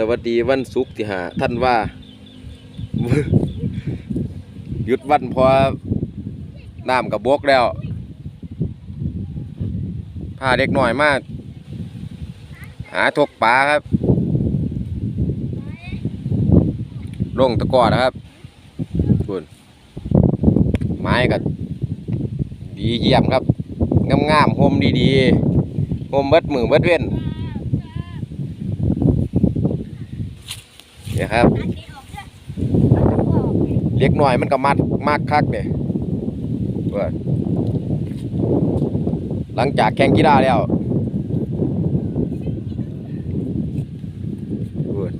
สวัสดีวันศุกร์ที่หาท่านว่า หยุดวันเพอน้ำกับบกแล้วพาเด็กหน่อยมาก หาทกปลาครับลงตะก้อนะครับคุณไม้ก็ดีเยี่ยมครับงามๆโฮมดีๆโฮมเบิดมือเบิดเว้น เนี่ยครับ เล็กหน่อยมันก็มัดมากคักเนี่ยเว้ยหลังจากแข่งกีฬาแล้วเว้ย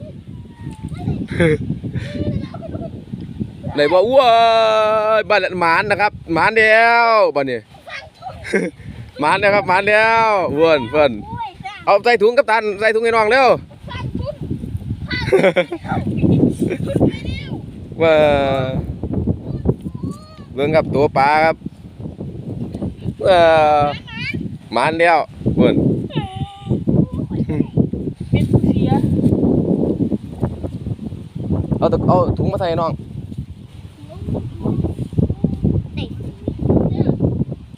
ไหนบอกว้าบ้านหมานนะครับ หมานเดียวบ้านนี้หมานนะครับหมานเดียวเวิร์นเวิร์นเอาใส่ถุงกับตันใส่ถุงให้น้องเร็ว ว่าเบิ่งครับตัวปลาครับเออหมานเดียวเวิร์นเป็นเสียเอาตะเอาถุงมาใส่ให้น้อง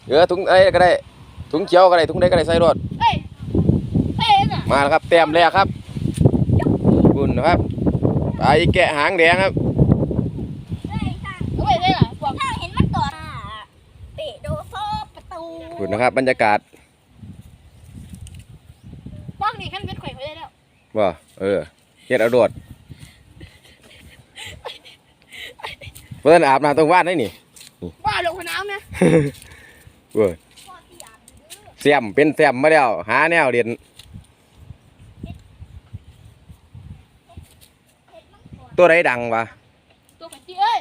เออถุงไอ้ก็ได้ ถุงเขียวก็ได้ ถุงใดก็ได้ใส่รถเฮ้ยเฮ้ยน่ะมาแล้วครับ แต้มแรกครับ บุญนะครับปลาอีแกะหางแดงครับเอาไปเลยล่ะพวกถ้าเห็นมันก่อนเตะโดโซประตูบุญนะครับบรรยากาศพวกนี้ขั้นเป็นข่อยเขาได้แล้วว่าเออเฮ็ดเอาโดดเพิ่นอาบน้ำตรงว่านได้นี่ว่าลงน้ำนะเว้ยเสียมเป็นเสียมมาแล้วหาแนวเรียน ตัวใดดังวะตัวไข่จีเอ้ย